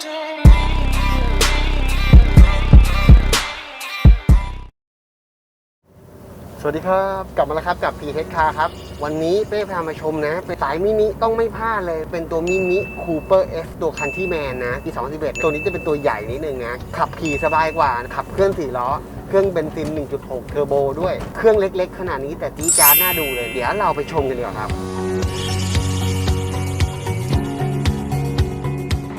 สวัสดีครับ กลับมาแล้วครับกับ p ีเทคาครับ วันนี้เป้พามาชมนะ เป็นสายมินิต้องไม่พลาดเลย เป็นตัวมินิคูเปอร์ F ตัวคันที่แมนนะปี2011 ตัวนี้จะเป็นตัวใหญ่นิดนึงนะ ขับขี่สบายกว่า ขับเคลื่อน4ล้อ เครื่องเบนซิน 1.6 เทอร์โบด้วย เครื่องเล็กๆ ขนาดนี้แต่จีจ๊าดน่าดูเลย เดี๋ยวเราไปชมกันดีกว่าครับ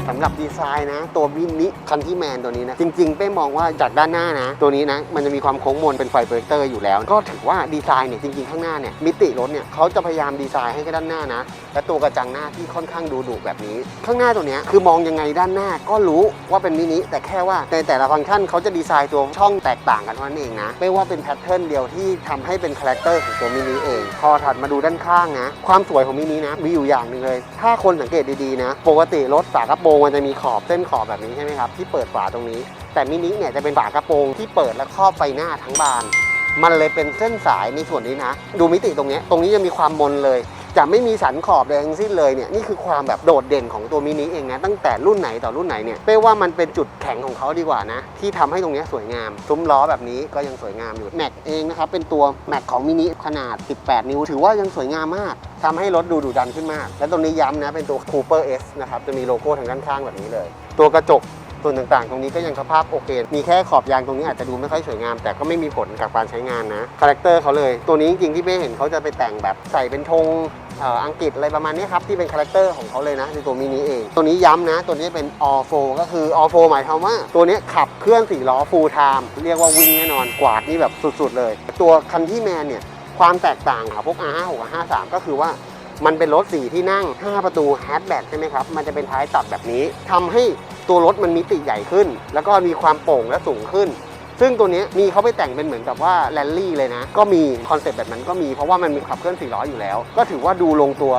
สำหรับดีไซน์นะ ตัวมินิคันที่แมนตัวนี้นะ จริง ๆ เป้มองว่าจากด้านหน้านะ ตัวนี้นะ มันจะมีความโค้งมนเป็นไฟโปรเจคเตอร์อยู่แล้ว ก็ถือว่าดีไซน์เนี่ยจริง ๆ ข้างหน้าเนี่ยมิติรถเนี่ยเขาจะพยายามดีไซน์ให้แค่ด้านหน้านะ และตัวกระจังหน้าที่ค่อนข้างดูดุแบบนี้ ข้างหน้าตัวเนี้ยคือมองยังไงด้านหน้าก็รู้ว่าเป็นมินิแต่แค่ว่าในแต่ละฟังก์ชันเขาจะดีไซน์ตัวช่องแตกต่างกันเท่านั้นเองนะไม่ว่าเป็นแพทเทิร์นเดียวที่ทำให้เป็นคาแรคเตอร์ของตัวมินิเองพอถัดมาดูด้านข้างนะ ความสวยของมินินะมีอยู่อย่างหนึ่งเลย ถ้าคนสังเกตดีๆนะ ปกติรถฝากระโปรงมันจะมีขอบเส้นขอบแบบนี้ใช่ไหมครับที่เปิดฝาตรงนี้ แต่มินิเนี่ยจะเป็นฝากระโปรงที่เปิดและครอบไฟหน้าทั้งบาน มันเลยเป็นเส้นสายในส่วนนี้นะ ดูมิติตรงนี้ตรงนี้จะมีความมนเลย จะไม่มีสันขอบใดทั้งสิ้นเลยเนี่ยนี่คือความแบบโดดเด่นของตัวมินิเองนะตั้งแต่รุ่นไหนต่อรุ่นไหนเนี่ยเป้ว่ามันเป็นจุดแข็งของเขาดีกว่านะ ที่ทำให้ตรงนี้สวยงามซุ้มล้อแบบนี้ก็ยังสวยงามอยู่แม็กเองนะครับเป็นตัวแม็กของมินิขนาด 18 นิ้ว ถือว่ายังสวยงามมากทำให้รถดูดุดันขึ้นมาก และตรงนี้ย้ำนะเป็นตัว Cooper S นะครับจะมีโลโก้ทางด้านข้างแบบนี้เลย ตัวกระจก ส่วนต่างๆ ตรงนี้ก็ยังสภาพโอเค มีแค่ขอบยางตรงนี้อาจจะดูไม่ค่อยสวยงาม แต่ก็ไม่มีผลกับการใช้งานนะ คาแรคเตอร์เขาเลย ตัวนี้จริงๆที่เป้เห็นเขาจะไปแต่งแบบใส่เป็นธงอ,อ,อังกฤษอะไรประมาณนี้ครับที่เป็นคาแรคเตอร์ของเขาเลยนะในตัวมินิเอง ตัวนี้ย้ำนะ ตัวนี้เป็น all 4ก็คือ all 4หมายความว่า ตัวนี้ขับเคลื่อนสี่ล้อ full time เรียกว่าวิ่งแน่นอนกวาดนี่แบบสุดๆเลย ตัวคันที่แมนเนี่ยความแตกต่างกับพวก R56 กับ53 ก็คือว่ามันเป็นรถ4ที่นั่ง 5 ประตูแฮชแบ็กใช่ไหมครับ มันจะเป็นท้ายตัดแบบนี้ทำให้ ตัวรถมันมิติใหญ่ขึ้น แล้วก็มีความโป่งและสูงขึ้น ซึ่งตัวนี้มีเขาไปแต่งเป็นเหมือนกับว่าแรลลี่เลยนะ ก็มีคอนเซปต์แบบนั้นก็มี เพราะว่ามันมีขับเคลื่อน4ล้ออยู่แล้ว ก็ถือว่าดูลงตัว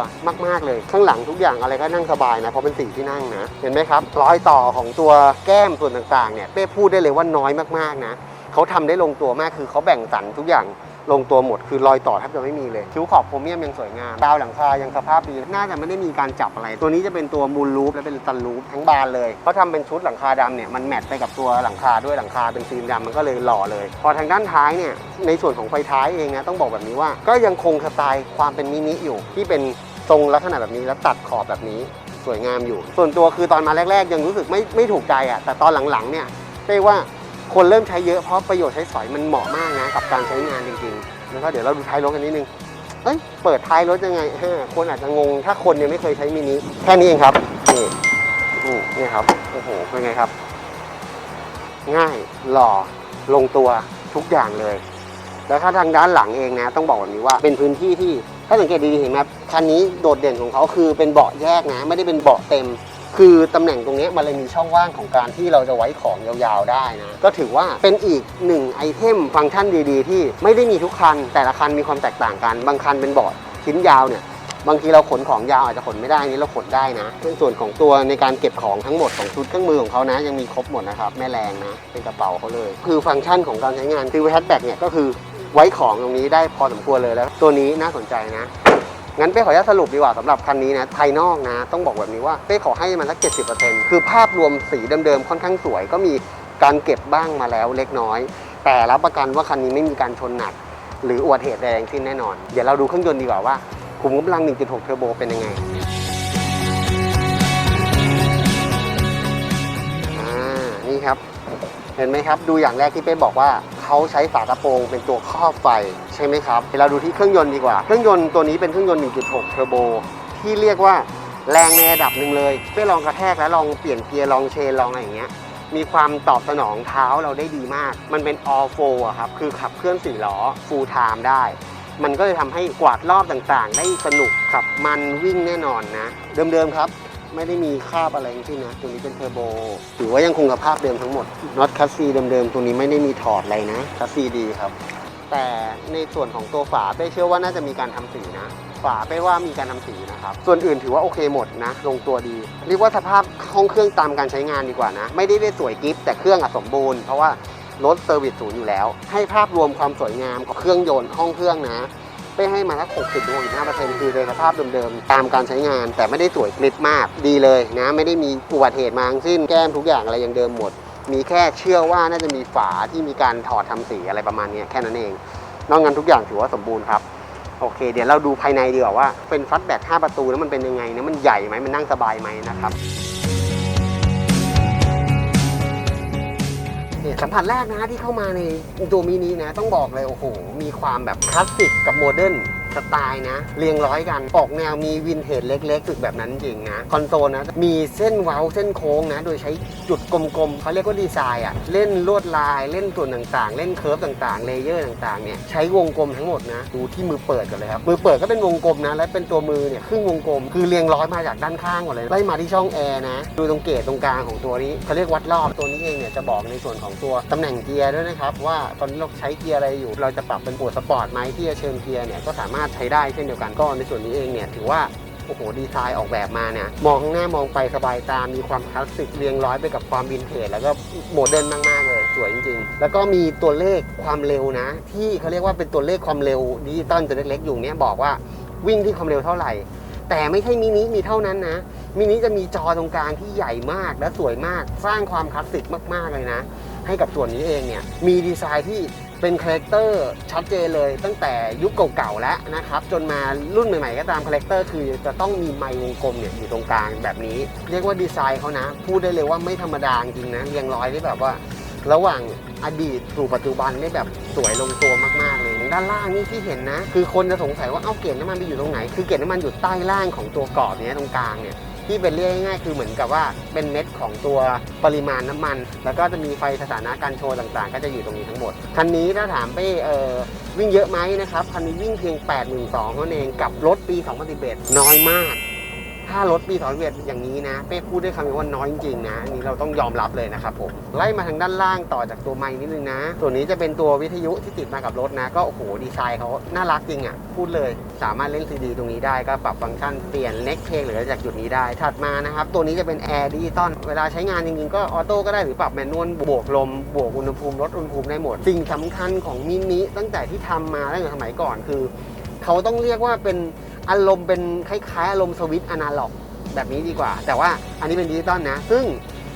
มาก ๆ เลย ข้างหลังทุกอย่างอะไรก็นั่งสบายนะ เพราะเป็นสีที่นั่งนะ เห็นไหมครับ รอยต่อของตัวแก้มส่วนต่างๆเนี่ย เป้พูดได้เลยว่าน้อยมากๆนะเขาทำได้ลงตัวมาก คือเขาแบ่งสรรทุกอย่าง ลงตัวหมดคือรอยต่อแทบจะไม่มีเลยคิ้วขอบโครเมียมยังสวยงามดาวหลังคายังสภาพดีน่าจะไม่ได้มีการจับอะไร ตัวนี้จะเป็นตัวมูลลูปและเป็นตันลูปทั้งบานเลยเขาทำเป็นชุดหลังคาดำเนี่ยมันแมทไปกับตัวหลังคาด้วยหลังคาเป็นฟิล์มดำมันก็เลยหล่อเลย พอทางด้านท้ายเนี่ยในส่วนของไฟท้ายเองนะต้องบอกแบบนี้ว่า ก็ยังคงสไตล์ความเป็นมินิอยู่ ที่เป็นทรงลักษณะแบบนี้แล้วตัดขอบแบบนี้สวยงามอยู่ ส่วนตัวคือตอนมาแรก ๆ ยังรู้สึกไม่ไม่ถูกใจอะแต่ตอนหลังๆเนี่ยเรียกว่า คนเริ่มใช้เยอะเพราะประโยชน์ใช้สอยมันเหมาะมากนะกับการใช้งานจริงๆแล้วก็เดี๋ยวเราดูท้ายรถกันนิดนึงเอ้ยเปิดท้ายรถยังไงฮะคนอาจจะงง ถ้าคนยังไม่เคยใช้มินิแค่นี้เองครับนี่นี่นี่ครับโอ้โหเป็นไงครับ ง่ายหล่อลงตัวทุกอย่างเลย แล้วถ้าทางด้านหลังเองนะ ต้องบอกแบบนี้ว่าเป็นพื้นที่ที่ถ้าสังเกตดีๆเห็นไหมคันนี้โดดเด่นของเขาคือเป็นเบาะแยกนะ ไม่ได้เป็นเบาะเต็ม คือตำแหน่งตรงนี้มันเลยมีช่องว่างของการที่เราจะไว้ของยาวๆได้นะ ก็ถือว่าเป็นอีกหนึ่งไอเทมฟังก์ชันดีๆ ที่ไม่ได้มีทุกคัน แต่ละคันมีความแตกต่างกัน บางคันเป็นเบาะชิ้นยาวเนี่ยบางทีเราขนของยาวอาจจะขนไม่ได้นี่เราขนได้นะในส่วนของตัวในการเก็บของทั้งหมดของชุดเครื่องมือของเขานะ ยังมีครบหมดนะครับแม่แรงนะ เป็นกระเป๋าเขาเลย คือฟังก์ชันของการใช้งานคือแฮชแบ็กเนี่ยก็คือไว้ของตรงนี้ได้พอสมควรเลยแล้ว ตัวนี้น่าสนใจนะ งั้นเป้ขออนุญาตสรุปดีกว่าสำหรับคันนี้นะภายนอกนะต้องบอกแบบนี้ว่าเป้ขอให้มันสัก70%คือภาพรวมสีเดิมๆค่อนข้างสวย ก็มีการเก็บบ้างมาแล้วเล็กน้อย แต่รับประกันว่าคันนี้ไม่มีการชนหนัก หรืออุบัติเหตุใดทั้งสิ้นแน่นอน เดี๋ยวเราดูเครื่องยนต์ดีกว่าว่าขุมกำลัง 1.6 เทอร์โบเป็นยังไงอ่านี่ครับ เห็นไหมครับ ดูอย่างแรกที่เป้บอกว่า เขาใช้ฝากระโปรงเป็นตัวครอบไฟใช่ไหมครับเดี๋ยวเราดูที่เครื่องยนต์ดีกว่า เครื่องยนต์ตัวนี้เป็นเครื่องยนต์ 1.6 เทอร์โบ ที่เรียกว่าแรงในระดับหนึ่งเลยเป้ลองกระแทกแล้วลองเปลี่ยนเกียร์ลองเชนลองอะไรอย่างเงี้ยมีความตอบสนองเท้าเราได้ดีมาก มันเป็น all four อะครับ คือขับเคลื่อนสี่ล้อ full time ได้ มันก็เลยทำให้กวาดรอบต่างๆ ได้สนุกขับมันวิ่งแน่นอนนะ เดิมๆครับ ไม่ได้มีคราบอะไรทั้งสิ้นนะตัวนี้เป็นเทอร์โบถือว่ายังคงสภาพเดิมทั้งหมดน็อตคัสซีเดิมๆตัวนี้ไม่ได้มีถอดอะไรนะคัสซีดีครับ แต่ในส่วนของตัวฝาเป้เชื่อว่าน่าจะมีการทำสีนะฝาเป้ว่ามีการทำสีนะครับ ส่วนอื่นถือว่าโอเคหมดนะ ลงตัวดี เรียกว่าสภาพห้องเครื่องตามการใช้งานดีกว่านะ ไม่ได้ได้สวยกิฟต์แต่เครื่องอะสมบูรณ์เพราะว่ารถเซอร์วิสศูนย์อยู่แล้ว ให้ภาพรวมความสวยงามของเครื่องยนต์ห้องเครื่องนะ เป้ให้มาสัก60ถึง65%คือในสภาพเดิมๆ ตามการใช้งาน แต่ไม่ได้สวยกริบมากดีเลยนะ ไม่ได้มีอุบัติเหตุมาทั้งสิ้นแก้มทุกอย่างอะไรยังเดิมหมด มีแค่เชื่อว่าน่าจะมีฝาที่มีการถอดทำสีอะไรประมาณนี้แค่นั้นเอง นอกนั้นทุกอย่างถือว่าสมบูรณ์ครับ โอเค เดี๋ยวเราดูภายในดีกว่าว่าเป็นฟัดแบต5ประตูแล้วมันเป็นยังไงนะมันใหญ่ไหมมันนั่งสบายไหมนะครับ เนี่ยสัมผัสแรกนะที่เข้ามาในตัวมินินะต้องบอกเลยโอ้โหมีความแบบคลาสสิกกับโมเดิร์น สไตล์นะ เรียงร้อยกัน ออกแนวมีวินเทจเล็กๆสึกแบบนั้นจริงนะ คอนโซลนะ มีเส้นเว้าเส้นโค้งนะ โดยใช้จุดกลมๆเขาเรียกว่าดีไซน์อะเล่นลวดลายเล่นส่วนต่างๆ เล่นเคิร์ฟต่างๆ เลเยอร์ต่างๆเนี่ยใช้วงกลมทั้งหมดนะ ดูที่มือเปิดกันเลยครับ มือเปิดก็เป็นวงกลมนะ และเป็นตัวมือเนี่ยครึ่งวงกลม คือเรียงร้อยมาจากด้านข้างหมดเลยไล่มาที่ช่องแอร์นะดูตรงเกจตรงกลางของตัวนี้เขาเรียกวัดรอบตัวนี้เองเนี่ยจะบอกในส่วนของตัวตำแหน่งเกียร์ด้วยนะครับว่าตอนนี้เราใช้เกียร์อะไรอยู่ เราจะปรับเป็นโหมดสปอร์ตไหมที่จะเชิญเกียร์เนี่ยก็สามารถใช้ได้เช่นเดียวกันก็ในส่วนนี้เองเนี่ยถือว่าโอ้โหดีไซน์ออกแบบมาเนี่ยมองข้างหน้ามองไปสบายตา มีความคลาสสิกเรียงร้อยไปกับความวินเทจแล้วก็โมเดิร์นมากๆเลยสวยจริงๆ แล้วก็มีตัวเลขความเร็วนะ ที่เขาเรียกว่าเป็นตัวเลขความเร็วดิจิตอลตัวเล็กๆอยู่เนี่ยบอกว่าวิ่งที่ความเร็วเท่าไหร่ แต่ไม่ใช่มินิมีเท่านั้นนะมินิจะมีจอตรงกลางที่ใหญ่มากและสวยมาก สร้างความคลาสสิกมากๆเลยนะ ให้กับส่วนนี้เองเนี่ยมีดีไซน์ที่ เป็นคาแรคเตอร์ชัดเจนเลย ตั้งแต่ยุคเก่าๆแล้วนะครับ จนมารุ่นใหม่ ๆ ก็ตามคาแรคเตอร์คือจะต้องมีไมค์วงกลมเนี่ยอยู่ตรงกลางแบบนี้ เรียกว่าดีไซน์เขานะ พูดได้เลยว่าไม่ธรรมดาจริงนะเรียงร้อยที่แบบว่า ระหว่างอดีตสู่ปัจจุบันได้แบบสวยลงตัวมากๆเลยด้านล่างนี่ที่เห็นนะ คือคนจะสงสัยว่าเอ้าเกล็ดน้ำมันไปอยู่ตรงไหน คือเกล็ดน้ำมันอยู่ใต้ล่างของตัวกรอบเนี้ยตรงกลางเนี่ย ที่เป็นเรียกง่ายๆคือเหมือนกับว่าเป็นเม็ดของตัวปริมาณน้ำมัน แล้วก็จะมีไฟสถานะการโชว์ต่างๆ ก็จะอยู่ตรงนี้ทั้งหมด คันนี้ถ้าถามไปเออวิ่งเยอะไหมนะครับ คันนี้วิ่งเพียง8 1 2เท่านั้นเองกับรถปี 2011 น้อยมาก ถ้ารถปี2011อย่างนี้นะเป้พูดได้คำเดียวว่าน้อยจริงๆนะอันนี้เราต้องยอมรับเลยนะครับผมไล่มาทางด้านล่างต่อจากตัวไม้นิดนึงนะ ส่วนนี้จะเป็นตัววิทยุที่ติดมากับรถนะ ก็โอ้โหดีไซน์เขาน่ารักจริงอะพูดเลยสามารถเล่นซีดีตรงนี้ได้ก็ปรับฟังก์ชันเปลี่ยนเน็กเพลงหรือจากจุดนี้ได้ ถัดมานะครับตัวนี้จะเป็นแอร์ดิจิตอลเวลาใช้งานจริงๆก็ออโต้ก็ได้หรือปรับแมนนวลบวกลมบวกอุณหภูมิลดอุณหภูมิได้หมด สิ่งสำคัญของมินิตั้งแต่ที่ทำมาตั้งแต่สมัยก่อนคือเขาต้องเรียกว่าเป็น อารมณ์เป็นคล้ายๆ อารมณ์สวิตช์อนาล็อกแบบนี้ดีกว่า แต่ว่าอันนี้เป็นดิจิตอลนะ ซึ่ง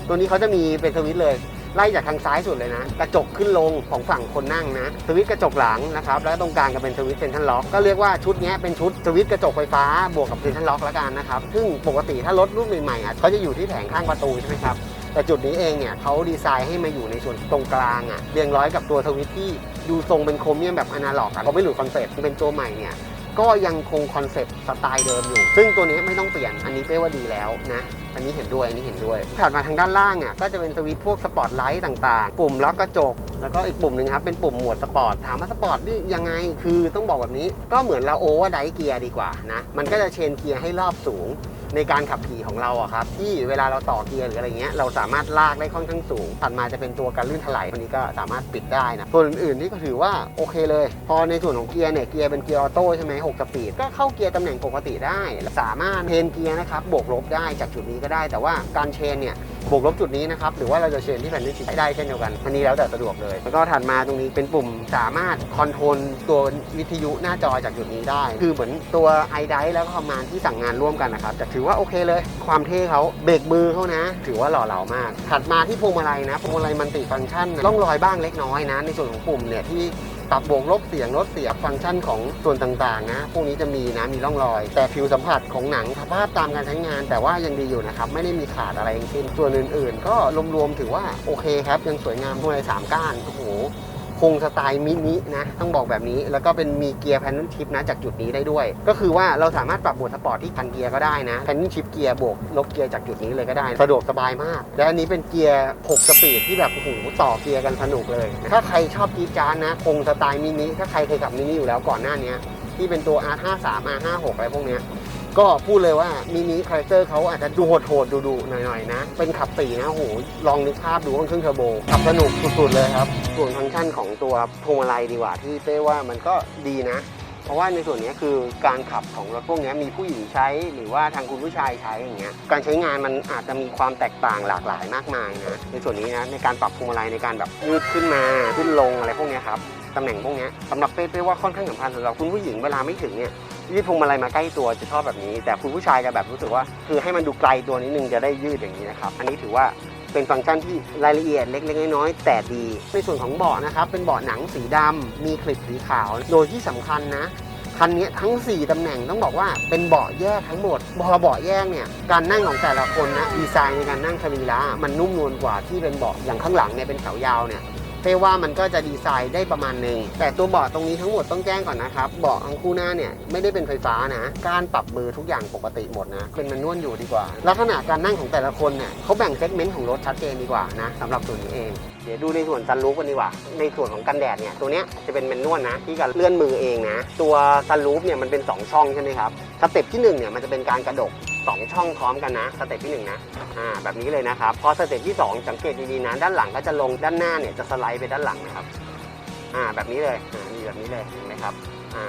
ตัวนี้เขาจะมีเป็นสวิตช์เลย ไล่จากทางซ้ายสุดเลยนะ กระจกขึ้นลงของฝั่งคนนั่งนะ สวิตช์กระจกหลังนะครับ แล้วก็ตรงกลางก็เป็นสวิตช์เซนทรัลล็อก ก็เรียกว่าชุดนี้เป็นชุดสวิตช์กระจกไฟฟ้าบวกกับเซนทรัลล็อกแล้วกันนะครับ ซึ่งปกติถ้ารถรุ่นใหม่ๆอะเขาจะอยู่ที่แผงข้างประตูใช่ไหมครับ แต่จุดนี้เองเนี่ยเขาดีไซน์ให้มาอยู่ในส่วนตรงกลางอะเรียงร้อยกับตัวสวิตช์ที่ดูทรงเป็นโครเมียมแบบอนาล็อกอะเขาไม่หลุดคอนเซ็ปต์เป็นตัวใหม่เนี่ย ก็ยังคงคอนเซปต์สไตล์เดิมอยู่ ซึ่งตัวนี้ไม่ต้องเปลี่ยน อันนี้เป้ว่าดีแล้วนะ อันนี้เห็นด้วย อันนี้เห็นด้วยถัดมาทางด้านล่างอะ ก็จะเป็นสวิตช์พวกสปอตไลท์ต่างๆ ปุ่มล็อกกระจก แล้วก็อีกปุ่มหนึ่งครับ เป็นปุ่มหมวดสปอร์ต ถามว่าสปอร์ตนี่ยังไง คือต้องบอกแบบนี้ ก็เหมือนเราโอเวอร์ไดเกียร์ดีกว่านะ มันก็จะเชนเกียร์ให้รอบสูง ในการขับขี่ของเราอะครับ ที่เวลาเราต่อเกียร์หรืออะไรเงี้ยเราสามารถลากได้ค่อนข้างสูงถัดมาจะเป็นตัวการลื่นถลายตัวนี้ก็สามารถปิดได้นะส่วนอื่นๆนี่ก็ถือว่าโอเคเลย พอในส่วนของเกียร์เนี่ยเกียร์เป็นเกียร์ออโต้ใช่ไหมหกสปีดก็เข้าเกียร์ตำแหน่งปกติได้ สามารถเชนเกียร์นะครับบวกลบได้จากจุดนี้ก็ได้ แต่ว่าการเชนเนี่ยบวกลบจุดนี้นะครับหรือว่าเราจะเชนที่แผ่นดินสีได้เช่นเดียวกันอันนี้แล้วแต่สะดวกเลย แล้วก็ถัดมาตรงนี้เป็นปุ่มสามารถคอนโทรลตัววิทยุหน้าจอจากจุดนี้ได้ คือเหมือนตัวไอไดแล้วก็คอมมานที่สั่งงานร่วมกันนะครับจะถือว่าโอเคเลย ความเท่เขาเบรกมือเขานะ ถือว่าหล่อเหลามาก ถัดมาที่พวงมาลัยนะพวงมาลัยมันติฟังก์ชันร่องรอยบ้างเล็กน้อยนะ ในส่วนของปุ่มเนี่ยที่ปรับบวกลบเสียงลดเสียงฟังก์ชันของส่วนต่างๆ นะ พวกนี้จะมีนะ มีร่องรอย แต่ผิวสัมผัสของหนังสภาพตามการใช้งาน แต่ว่ายังดีอยู่นะครับ ไม่ได้มีขาดอะไรทั้งสิ้นส่วนอื่นๆ ก็รวมๆถือว่าโอเคครับ ยังสวยงามพวงมาลัยสามก้านโอ้โห คงสไตล์มินินะ ต้องบอกแบบนี้ แล้วก็เป็นมีเกียร์แพนน l ชิปนะจากจุดนี้ได้ด้วย ก็คือว่าเราสามารถปรับโหมดสปอร์ตที่คันเกียร์ก็ได้นะแพนน l ชิปเกียร์บวกลบเกียร์จากจุดนี้เลยก็ได้ สะดวกสบายมาก และอันนี้เป็นเกียร์ 6 สปีดที่แบบโอ้โหต่อเกียร์กันสนุกเลย ถ้าใครชอบกีจานนะ คงสไตล์มินิ ถ้าใครเคยขับมินิอยู่แล้วก่อนหน้านี้ที่เป็นตัว R53 R56 อะไรพวกเนี้ย ก็พูดเลยว่ามินิคาแรคเตอร์เขาอาจจะดูโหดๆดูๆหน่อยๆนะ เป็นขับสี่นะโอ้โหลองนึกภาพดูว่าเครื่องเทอร์โบขับสนุกสุดๆเลยครับ ส่วนฟังก์ชันของตัวพวงมาลัยดีกว่าที่เป้ว่ามันก็ดีนะ เพราะว่าในส่วนนี้คือการขับของรถพวกนี้มีผู้หญิงใช้หรือว่าทางคุณผู้ชายใช้อย่างเงี้ยการใช้งานมันอาจจะมีความแตกต่างหลากหลายมากมายนะในส่วนนี้นะในการปรับพวงมาลัยในการแบบยืดขึ้นมาขึ้นลงอะไรพวกนี้ครับตำแหน่งพวกนี้สำหรับเป้เป้ว่าค่อนข้างสำคัญสำหรับคุณผู้หญิงเวลาไม่ถึงเนี่ย ยืดพวงมาลัยมาใกล้ตัวจะชอบแบบนี้ แต่คุณผู้ชายจะแบบรู้สึกว่า คือให้มันดูไกลตัวนิดนึงจะได้ยืดอย่างนี้นะครับ อันนี้ถือว่าเป็นฟังก์ชันที่รายละเอียดเล็ก ๆ น้อยๆแต่ดี ในส่วนของเบาะนะครับ เป็นเบาะหนังสีดำมีคลิปสีขาว โดยที่สำคัญนะคันนี้ทั้ง 4 ตำแหน่งต้องบอกว่าเป็นเบาะแยกทั้งหมดพอเบาะแยกเนี่ยการนั่งของแต่ละคนนะดีไซน์ในการนั่งสรีระมันนุ่มนวลกว่าที่เป็นเบาะอย่างข้างหลังเนี่ยเป็นแถวยาวเนี่ย เป้ว่ามันก็จะดีไซน์ได้ประมาณหนึ่งแต่ตัวเบาะตรงนี้ทั้งหมดต้องแจ้งก่อนนะครับเบาะทั้งคู่หน้าเนี่ยไม่ได้เป็นไฟฟ้านะ การปรับมือทุกอย่างปกติหมดนะเป็นมันนวลอยู่ดีกว่า ลักษณะการนั่งของแต่ละคนเนี่ยเขาแบ่งเซกเมนต์ของรถชัดเจนดีกว่านะสำหรับส่วนนี้เอง เดี๋ยวดูในส่วนซันรูฟกันดีกว่า ในส่วนของกันแดดเนี่ยตัวเนี้ยจะเป็นแมนนวลนะที่การเลื่อนมือเองนะ ตัวซันรูฟเนี่ยมันเป็น 2 ช่องใช่ไหมครับสเต็ปที่1เนี่ยมันจะเป็นการกระดก 2 ช่องพร้อมกันนะสเต็ปที่1นะอ่าแบบนี้เลยนะครับ พอสเต็ปที่ 2 สังเกตดีๆนะด้านหลังก็จะลงด้านหน้าเนี่ยจะสไลด์ไปด้านหลังนะครับอ่าแบบนี้เลยอ่ามีแบบนี้เลยเห็นไหมครับอ่า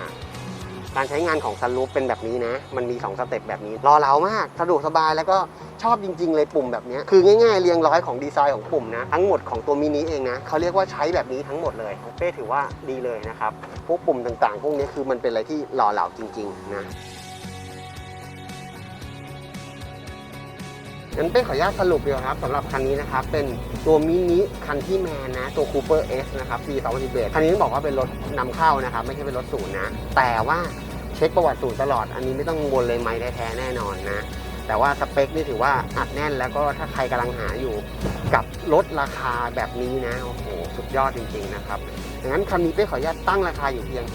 การใช้งานของซันรูฟเป็นแบบนี้นะ มันมี 2 สเต็ปแบบนี้ รอเรามาก สะดวกสบายแล้วก็ชอบจริง ๆ เลยปุ่มแบบนี้ คือง่ายๆ เรียงร้อยของดีไซน์ของปุ่มนะ ทั้งหมดของตัวมินิเองนะเขาเรียกว่าใช้แบบนี้ทั้งหมดเลยเป้ถือว่าดีเลยนะครับ พวกปุ่มต่างๆ พวกนี้คือมันเป็นอะไรที่หล่อเหลาจริง ๆ นะ งั้นเป้ขออนุญาตสรุปเดียวครับสำหรับคันนี้นะครับ เป็นตัวมินิคันที่แมนนะ ตัว Cooper S นะครับปี2011คันนี้ต้องบอกว่าเป็นรถนำเข้านะครับ ไม่ใช่เป็นรถศูนย์นะ แต่ว่าเช็คประวัติศูนย์ตลอด อันนี้ไม่ต้องกังวลเลยไม่ได้แท้แน่นอนนะ แต่ว่าสเปคนี่ถือว่าอัดแน่นแล้วก็ถ้าใครกำลังหาอยู่กับรถราคาแบบนี้นะโอ้โหสุดยอดจริงๆนะครับดังนั้นคันนี้เป้ขออนุญาตตั้งราคาอยู่เพียง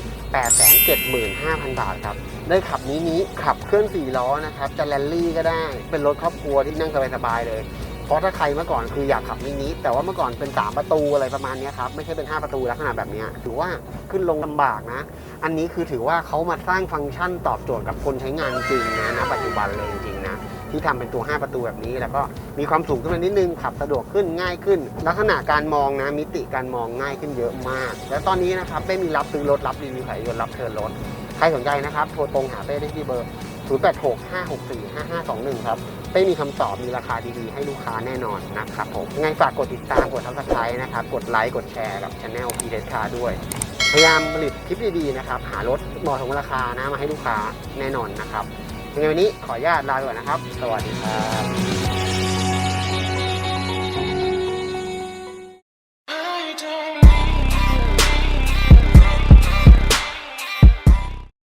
875,000 บาทครับได้ขับนี้นี้ขับเคลื่อน4ล้อนะครับจะแรลลี่ก็ได้เป็นรถครอบครัวที่นั่งสบายๆเลยเพราะถ้าใครเมื่อก่อนคืออยากขับมินิแต่ว่าเมื่อก่อนเป็น 3 ประตูอะไรประมาณนี้ครับ ไม่ใช่เป็น 5 ประตูลักษณะแบบนี้ถือว่าขึ้นลงลำบากนะ อันนี้คือถือว่าเขามาสร้างฟังก์ชันตอบโจทย์กับคนใช้งานจริงนะณปัจจุบันเลยจริงนะ ที่ทำเป็นตัว 5 ประตูแบบนี้ แล้วก็มีความสูงขึ้นมานิดนึงขับสะดวกขึ้นง่ายขึ้น ลักษณะการมองนะมิติการมองง่ายขึ้นเยอะมาก และตอนนี้นะครับเป้มีรับซื้อรถรับรีวิวขายยนต์รับเทิร์นรถใครสนใจนะครับโทรตรงหาเป้ได้ที่เบอร์ 0865645521 ครับเป้มีคำตอบมีราคาดีๆ ให้ลูกค้าแน่นอนนะครับผมยังไงฝากกดติดตามกด subscribe นะครับกดไลค์กดแชร์กับช anel p d s Car ด้วยพยายามผลิตคลิปดีๆนะครับ หารถเหมาะสมราคานะมาให้ลูกค้าแน่นอนนะครับ ยังไงวันนี้ขออนุญาตลาไปก่อนนะครับ สวัสดีครับ